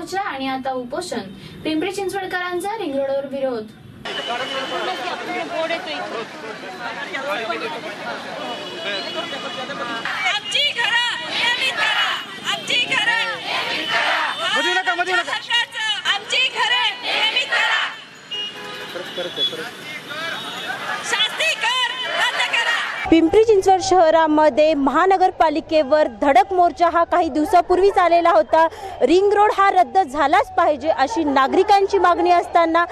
मोर्चा आणि आता उपोषण. पिंपरी चिंचवडकरांचा रिंग रोडवर विरोध. आमची घरं नियमित करा. आमची घरं नियमित करा. मध्ये नका, मध्ये नका. सरकारचं आमची घरं नियमित करा. शास्ती कर रद्द करा. पिंपरी चिंचवड शहरामध्ये महानगरपालिकेवर धडक मोर्चा हा काही दिवसापूर्वीच आलेला होता. रिंग रोड हा रद्द झालाच पाहिजे अशी नागरिकांची मागणी असताना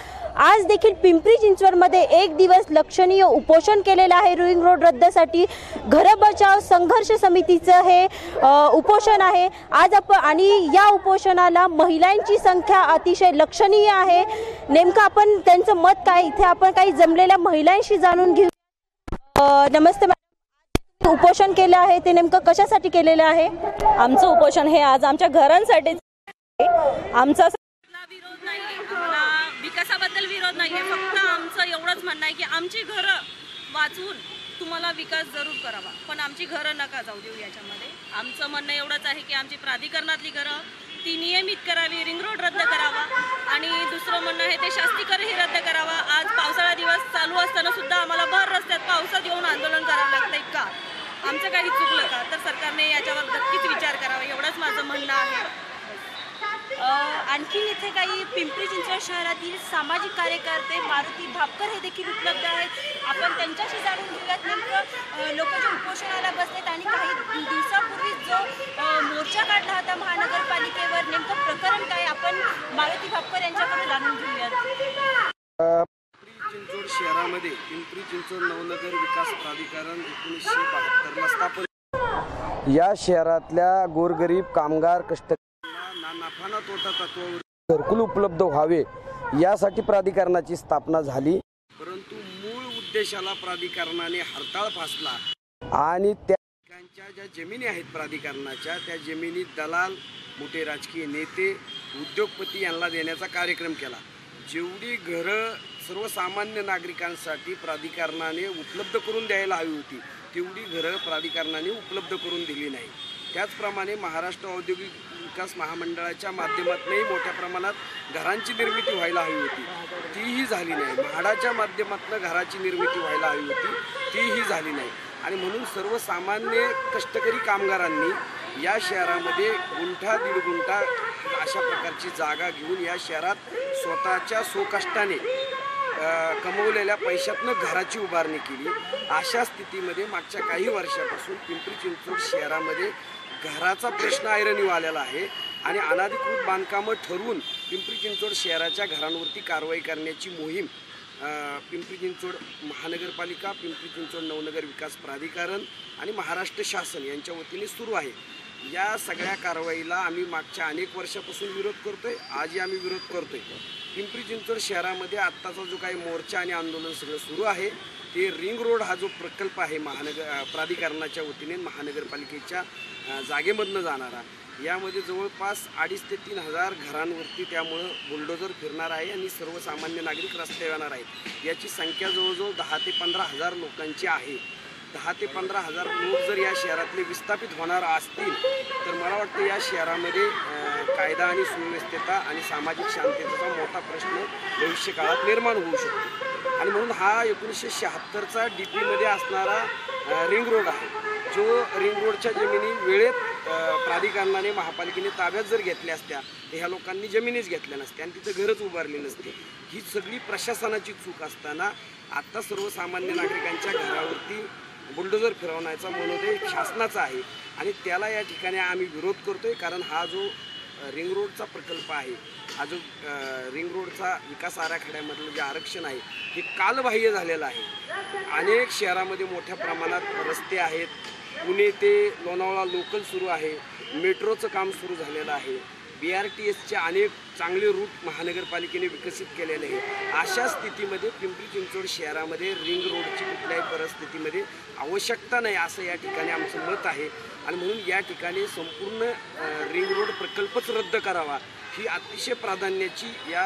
आज देखील पिंपरी चिंचवडमध्ये एक दिवस लक्षणीय उपोषण केलेलं आहे. रिंग रोड रद्दसाठी घर बचाव संघर्ष समितीचं हे उपोषण आहे. आज आपण आणि या उपोषणाला महिलांची संख्या अतिशय लक्षणीय आहे. नेमकं आपण त्यांचं मत काय? इथे आपण काही जमलेल्या महिलांशी जाणून घेऊ. नमस्ते मॅडम उपोषण केलं आहे ते नेमकं कशासाठी केलेलं आहे? आमचं उपोषण हे आज आमच्या घरांसाठी आमचा विरोध नाही विकासाबद्दल विरोध नाही फक्त आमचं एवढंच म्हणणं आहे की आमची घरं वाचवून तुम्हाला विकास जरूर करावा. पण आमची घरं नका जाऊ देऊ याच्यामध्ये. आमचं म्हणणं एवढंच आहे की आमची प्राधिकरणातली घरं ती नियमित करावी रिंग रोड रद्द करावा. आणि दुसरं म्हणणं आहे ते शास्तीकरही रद्द करावा. आज पावसाळा दिवस चालू असताना सुद्धा आम्हाला भर रस्त्यात पावसात येऊन आंदोलन करावं लागतं का? आमचं काही चुकलं का? तर सरकारने याच्यावर नक्कीच विचार करावा एवढंच माझं म्हणणं आहे. आणखी इथे काही पिंपरी चिंचवड शहरातील सामाजिक कार्यकर्ते मारुती भापकर हे देखील उपलब्ध आहेत. आपण त्यांच्याशी जाणून घेऊयात नेमकं लोक जे उपोषणाला बसलेत आणि काही दिवसापूर्वी जो मोर्चा काढला होता महानगरपालिकेवर नेमकं प्रकरण काय? आपण मारुती भापकर यांच्याकडून जाणून घेऊ पिंपरी चिंचवड शहरामध्ये पिंपरी चिंचवड नवनगर विकास प्राधिकरण एकोणीसशे बहात्तरला स्थापन या शहरातल्या गोरगरीब कामगार कष्टकऱ्यांना ना नफा ना तोटा तत्वावर घरकुल उपलब्ध व्हावे यासाठी प्राधिकरणाची स्थापना झाली. परंतु मूळ उद्देशाला प्राधिकरणाने हरताळ फासला. आणि त्या ठिकाणच्या ज्या जमिनी आहेत प्राधिकरणाच्या त्या जमिनी दलाल मोठे राजकीय नेते उद्योगपती यांना देण्याचा कार्यक्रम केला. जेवढी घरं सर्वसामान्य नागरिकांसाठी प्राधिकरणाने उपलब्ध करून द्यायला हवी होती. तेवढी घरं प्राधिकरणाने उपलब्ध करून दिली नाही. त्याचप्रमाणे महाराष्ट्र औद्योगिक विकास महामंडळाच्या माध्यमातूनही मोठ्या प्रमाणात घरांची निर्मिती व्हायला हवी होती. तीही झाली नाही. म्हाडाच्या माध्यमातून घराची निर्मिती व्हायला हवी होती. तीही झाली नाही. आणि म्हणून सर्वसामान्य कष्टकरी कामगारांनी या शहरामध्ये गुंठा दीड गुंठा अशा प्रकारची जागा घेऊन या शहरात स्वतःच्या सोकष्टाने कमवलेल्या पैशातनं घराची उभारणी केली. अशा स्थितीमध्ये मागच्या काही वर्षापासून पिंपरी चिंचवड शहरामध्ये घराचा प्रश्न ऐरणीव आलेला आहे आणि अनाधिकृत बांधकामं ठरवून पिंपरी चिंचवड शहराच्या घरांवरती कारवाई करण्याची मोहीम पिंपरी चिंचवड महानगरपालिका पिंपरी चिंचवड नवनगर विकास प्राधिकरण आणि महाराष्ट्र शासन यांच्या वतीने सुरू आहे. या सगळ्या कारवाईला आम्ही मागच्या अनेक वर्षापासून विरोध करतोय. आजही आम्ही विरोध करतोय. पिंपरी चिंचवड शहरामध्ये आत्ताचा जो काही मोर्चा आणि आंदोलन सगळं सुरू आहे ते रिंग रोड हा जो प्रकल्प आहे महानगर प्राधिकरणाच्या वतीने महानगरपालिकेच्या जागेमधनं जाणारा. यामध्ये जवळपास अडीच ते तीन हजार घरांवरती त्यामुळं बुलडोजर फिरणार आहे आणि सर्वसामान्य नागरिक रस्त्यावर येणार आहेत. याची संख्या जवळजवळ दहा ते पंधरा हजार लोकांची आहे. दहा ते पंधरा हजार लोक जर या शहरातले विस्थापित होणार असतील तर मला वाटतं या शहरामध्ये कायदा आणि सुव्यवस्थेचा आणि सामाजिक शांततेचा मोठा प्रश्न भविष्य काळात निर्माण होऊ शकतो. आणि म्हणून हा एकोणीसशे शहात्तरचा डी पीमध्ये असणारा रिंग रोड आहे. जो रिंग रोडच्या जमिनी वेळेत प्राधिकरणाने महापालिकेने ताब्यात जर घेतल्या असत्या तर ह्या लोकांनी जमिनीच घेतल्या नसत्या आणि तिथं घरच उभारली नसते. ही सगळी प्रशासनाची चूक असताना आत्ता सर्वसामान्य नागरिकांच्या घरावरती बुलडोजर फिरवण्याचा मनोदय शासनाचा आहे. आणि त्याला या ठिकाणी आम्ही विरोध करतोय कारण हा जो रिंग रोडचा प्रकल्प आहे. हा जो रिंग रोडचा विकास आराखड्यामधलं जे आरक्षण आहे हे कालबाह्य झालेलं आहे. अनेक शहरामध्ये मोठ्या प्रमाणात रस्ते आहेत. पुणे ते लोणावळा लोकल सुरू आहे. मेट्रोचं काम सुरू झालेलं आहे. बी आर टी एसचे अनेक चांगले रूट महानगरपालिकेने विकसित केलेले आहे. अशा स्थितीमध्ये पिंपरी चिंचवड शहरामध्ये रिंग रोडची कुठल्याही परिस्थितीमध्ये आवश्यकता नाही असं या ठिकाणी आमचं मत आहे. आणि म्हणून या ठिकाणी संपूर्ण रिंग रोड प्रकल्पच रद्द करावा ही अतिशय प्राधान्याची या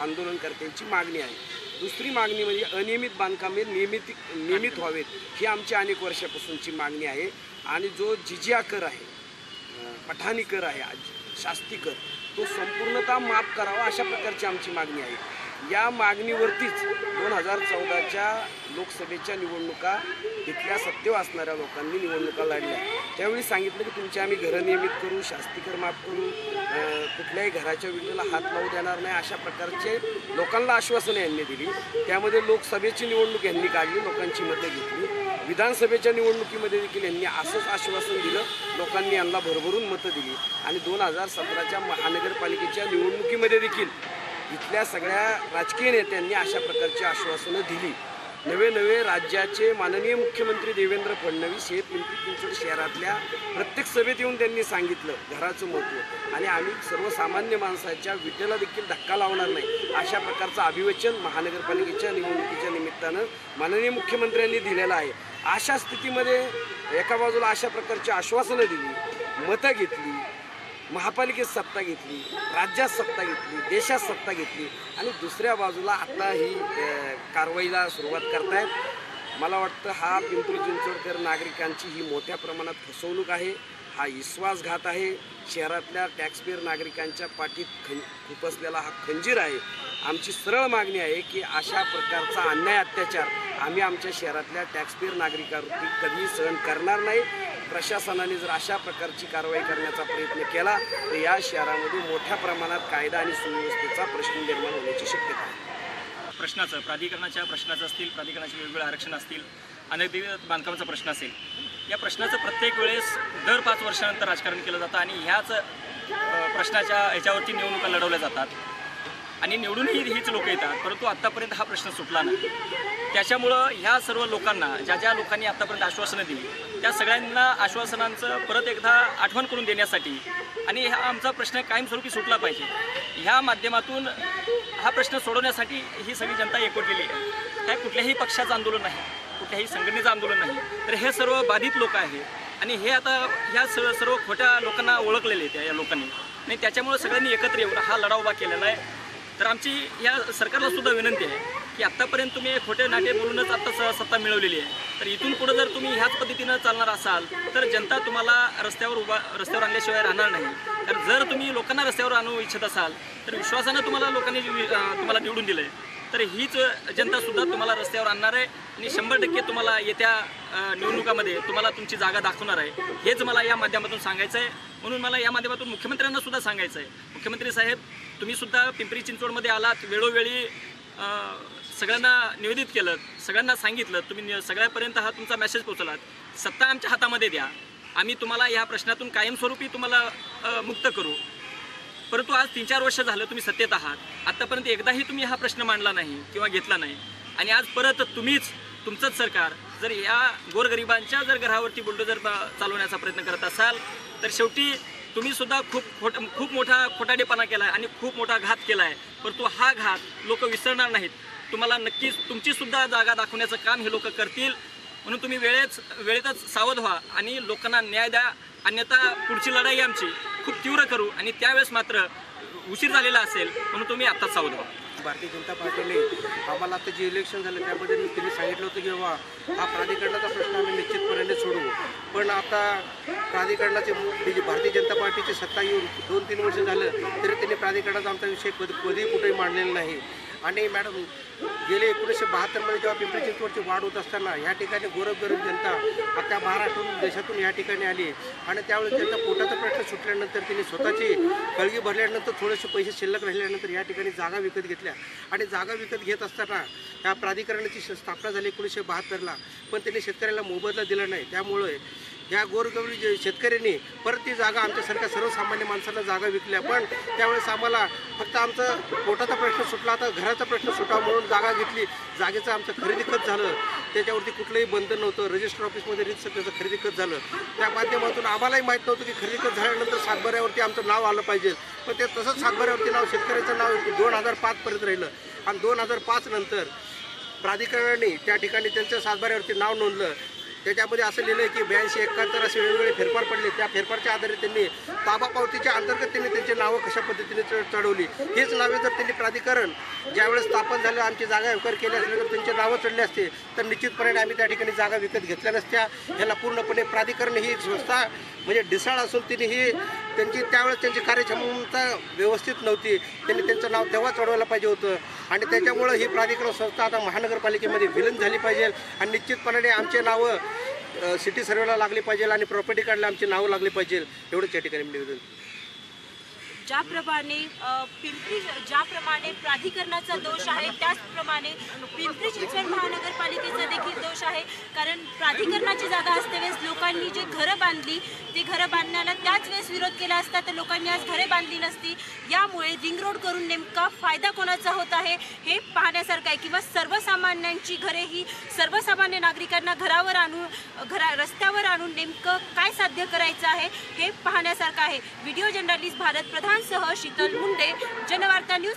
आंदोलनकर्त्यांची मागणी आहे. दुसरी मागणी म्हणजे अनियमित बांधकामे नियमित नियमित व्हावेत ही आमची अनेक वर्षापासूनची मागणी आहे. आणि जो जिजिया कर आहे पठाणी कर आहे आज- शास्ती कर तो संपूर्णतः माफ करावा अशा प्रकारची आमची मागणी आहे. या मागणीवरतीच दोन हजार चौदाच्या लोकसभेच्या निवडणुका इथल्या सत्तेवर असणाऱ्या लोकांनी निवडणुका लढल्या. त्यावेळी सांगितलं की तुमची आम्ही घरं नियमित करू शास्तीकर माफ करू कुठल्याही घराच्या विटेला हात लावू देणार नाही अशा प्रकारचे लोकांना आश्वासनं यांनी दिली. त्यामध्ये लोकसभेची निवडणूक यांनी काढली लोकांची मतं घेतली. विधानसभेच्या निवडणुकीमध्ये देखील यांनी असंच आश्वासन दिलं. लोकांनी यांना भरभरून मतं दिली. आणि दोन हजार सतराच्या महानगरपालिकेच्या निवडणुकीमध्ये देखील इथल्या सगळ्या राजकीय नेत्यांनी अशा प्रकारची आश्वासनं दिली. नवे नवे राज्याचे माननीय मुख्यमंत्री देवेंद्र फडणवीस हे पिंपरी चिंचवड शहरातल्या प्रत्येक सभेत येऊन त्यांनी सांगितलं घराचं महत्त्व. आणि आम्ही सर्वसामान्य माणसाच्या विटेला देखील धक्का लावणार नाही. अशा प्रकारचं अभिवचन महानगरपालिकेच्या निवडणुकीच्या निमित्तानं माननीय मुख्यमंत्र्यांनी दिलेलं आहे. अशा स्थितीमध्ये एका बाजूला अशा प्रकारची आश्वासनं दिली मतं घेतली महापालिकेत सत्ता घेतली राज्यात सत्ता घेतली देशात सत्ता घेतली आणि दुसऱ्या बाजूला आता ही कारवाईला सुरुवात करतायत. मला वाटतं हा पिंपरी चिंचवडकर नागरिकांची ही मोठ्या प्रमाणात फसवणूक आहे. हा विश्वासघात आहे. शहरातल्या टॅक्सपेअर नागरिकांच्या पाठीत खं खुपसलेला हा खंजीर आहे. आमची सरळ मागणी आहे की अशा प्रकारचा अन्याय अत्याचार आम्ही आमच्या शहरातल्या टॅक्सपेअर नागरिकांवरती कधीही सहन करणार नाही. प्रशासनाने जर अशा प्रकारची कारवाई करण्याचा प्रयत्न केला तर या शहरामध्ये मोठ्या प्रमाणात कायदा आणि सुव्यवस्थेचा प्रश्न निर्माण होण्याची शक्यता आहे. प्रश्नाचं प्राधिकरणाच्या प्रश्नाचं असतील प्राधिकरणाचे वेगवेगळे आरक्षण असतील अनधिकृत बांधकामाचा प्रश्न असेल या प्रश्नाचं प्रत्येक वेळेस दर पाच वर्षानंतर राजकारण केलं जातं आणि ह्याच प्रश्नाच्या ह्याच्यावरती निवडणुका लढवल्या जातात. आणि निवडूनही हीच लोक येतात. परंतु आत्तापर्यंत हा प्रश्न सुटला नाही. त्याच्यामुळं ह्या सर्व लोकांना ज्या ज्या लोकांनी आत्तापर्यंत आश्वासनं दिली त्या सगळ्यांना आश्वासनांचं परत एकदा आठवण करून देण्यासाठी आणि हा आमचा प्रश्न कायमस्वरूपी सुटला पाहिजे. ह्या माध्यमातून हा प्रश्न सोडवण्यासाठी ही सगळी जनता एकवटलेली आहे. काय कुठल्याही पक्षाचं आंदोलन नाही कुठल्याही संघटनेचं आंदोलन नाही. तर हे सर्व बाधित लोक आहेत आणि हे आता ह्या सर्व सर्व खोट्या लोकांना ओळखलेले आहेत या लोकांनी. आणि त्याच्यामुळे सगळ्यांनी एकत्र येऊन हा लढा उभा केलेला आहे. तर आमची या सरकारला सुद्धा विनंती आहे की आत्तापर्यंत तुम्ही खोटे नाटे बोलूनच आत्ता स- सत्ता मिळवलेली आहे. तर इथून पुढे जर तुम्ही ह्याच पद्धतीनं चालणार असाल तर जनता तुम्हाला रस्त्यावर उभा रस्त्यावर आणल्याशिवाय राहणार नाही. कारण जर तुम्ही लोकांना रस्त्यावर आणू इच्छित असाल तर विश्वासानं तुम्हाला लोकांनी तुम्हाला निवडून दिलं आहे तर हीच जनता सुद्धा तुम्हाला रस्त्यावर आणणार आहे आणि शंभर टक्के तुम्हाला येत्या निवडणुकामध्ये तुम्हाला तुमची जागा दाखवणार आहे. हेच मला या माध्यमातून सांगायचं आहे म्हणून मला या माध्यमातून मुख्यमंत्र्यांना सुद्धा सांगायचं आहे मुख्यमंत्री साहेब तुम्ही सुद्धा पिंपरी चिंचवडमध्ये आलात वेळोवेळी सगळ्यांना निवेदित केलं सगळ्यांना सांगितलं तुम्ही सगळ्यापर्यंत हा तुमचा मेसेज पोहोचलात सत्ता आमच्या हातामध्ये द्या. आम्ही तुम्हाला या प्रश्नातून कायमस्वरूपी तुम्हाला मुक्त करू. परंतु आज तीन चार वर्ष झालं तुम्ही सत्तेत आहात. आत्तापर्यंत एकदाही तुम्ही हा प्रश्न मांडला नाही किंवा घेतला नाही. आणि आज परत तुम्हीच तुमचंच सरकार जर या गोरगरिबांच्या जर घरावरती बुलडोजर चालवण्याचा प्रयत्न करत असाल तर शेवटी तुम्ही सुद्धा खूप खोट खूप मोठा खोटाडेपणा केला आहे आणि खूप मोठा घात केला आहे परंतु हा घात लोक विसरणार नाहीत. तुम्हाला नक्कीच तुमचीसुद्धा जागा दाखवण्याचं काम हे लोक करतील. म्हणून तुम्ही वेळेच वेळेतच सावध व्हा आणि लोकांना न्याय द्या. अन्यथा पुढची लढाई आमची खूप तीव्र करू आणि त्यावेळेस मात्र उशीर झालेला असेल म्हणून तुम्ही आत्ताच सावध व्हा. भारतीय जनता पार्टीने आम्हाला आता जे इलेक्शन झालं त्यामध्ये त्यांनी सांगितलं होतं की बाबा हा प्राधिकरणाचा प्रश्न आम्ही निश्चितपणे सोडवू. पण आता प्राधिकरणाचे म्हणजे भारतीय जनता पार्टीची सत्ता येऊन दोन तीन वर्ष झालं तरी त्यांनी प्राधिकरणाचा आमचा विषय कधी कधी कुठेही मांडलेला नाही. आणि मॅडम गेले एकोणीसशे बहात्तरमध्ये जेव्हा पिंपरी चिंचवडची वाढ होत असताना ह्या ठिकाणी गोरगरीब जनता आता महाराष्ट्रातून देशातून या ठिकाणी आली. आणि त्यावेळेस त्यांचा पोटाचा प्रश्न सुटल्यानंतर त्यांनी स्वतःची कळगी भरल्यानंतर थोडेसे पैसे शिल्लक राहिल्यानंतर या ठिकाणी जागा विकत घेतल्या. आणि जागा विकत घेत असताना या प्राधिकरणाची स्थापना झाली एकोणीसशे बहात्तरला. पण त्यांनी शेतकऱ्याला मोबदला दिला नाही. त्यामुळे ह्या गोरगवरी जे शेतकऱ्यांनी परत ती जागा आमच्यासारख्या सर्वसामान्य माणसांना जागा विकल्या पण त्यावेळेस आम्हाला फक्त आमचा पोटाचा प्रश्न सुटला आता घराचा प्रश्न सुटावा म्हणून जागा घेतली. जागेचं आमचं खरेदी खत झालं. त्याच्यावरती कुठलंही बंधन नव्हतं. रजिस्टर ऑफिसमध्ये रीत त्याचं खरेदी खत झालं. त्या माध्यमातून आम्हालाही माहीत नव्हतं की खरेदी खत झाल्यानंतर सातबाऱ्यावरती आमचं नाव आलं पाहिजे. पण ते तसंच सातबाऱ्यावरती नाव शेतकऱ्याचं नाव दोन हजार पाचपर्यंत राहिलं. आणि दोन हजार पाच नंतर प्राधिकरणाने त्या ठिकाणी त्यांच्या सातबाऱ्यावरती नाव नोंदलं. त्याच्यामध्ये असं लिहिलं आहे की ब्याऐंशी एकाहत्तर असे वेगवेगळे फेरफार पडले. त्या फेरफारच्या आधारे त्यांनी ताबा पावतीच्या अंतर्गत त्यांनी त्यांची नावं कशा पद्धतीने चढवली. हीच नावे जर त्यांनी प्राधिकरण ज्यावेळेस स्थापन झालं आमची जागा विकार केली असली तर त्यांची नावं चढली असते. तर निश्चितपणे आम्ही त्या ठिकाणी जागा विकत घेतल्या नसत्या. ह्याला पूर्णपणे प्राधिकरण ही संस्था म्हणजे ढिसाळ असून तिने ही त्यांची त्यावेळेस त्यांची कार्यक्षमता व्यवस्थित नव्हती. त्यांनी त्यांचं नाव तेव्हा चढवायला पाहिजे होतं. आणि त्याच्यामुळं ही प्राधिकरण संस्था आता महानगरपालिकेमध्ये विलीन झाली पाहिजे. आणि निश्चितपणे आमचे नावं सिटी सर्वेला लागली पाहिजे आणि प्रॉपर्टी कार्डला आमची नावं लागली पाहिजे. एवढंच या ठिकाणी निवेदन ज्याप्रमाणे पिंपरी ज्याप्रमाणे प्राधिकरणाचा दोष आहे त्याचप्रमाणे पिंपरी चिंचवड महानगरपालिकेचा देखील दोष आहे. कारण प्राधिकरणाची जागा असतेवेळेस लोकांनी जे घरं बांधली ते घरं बांधण्याला त्याच वेळेस विरोध केला असता तर लोकांनी आज घरे बांधली नसती. यामुळे रिंग रोड करून नेमका फायदा कोणाचा होत आहे हे पाहण्यासारखं आहे. किंवा सर्वसामान्यांची घरे ही सर्वसामान्य नागरिकांना घरावर आणून घरा रस्त्यावर आणून नेमकं काय साध्य करायचं आहे हे पाहण्यासारखं आहे. व्हिडिओ जर्नलिस्ट भारत प्रधान सह शीतल मुंडे जनवार्ता न्यूज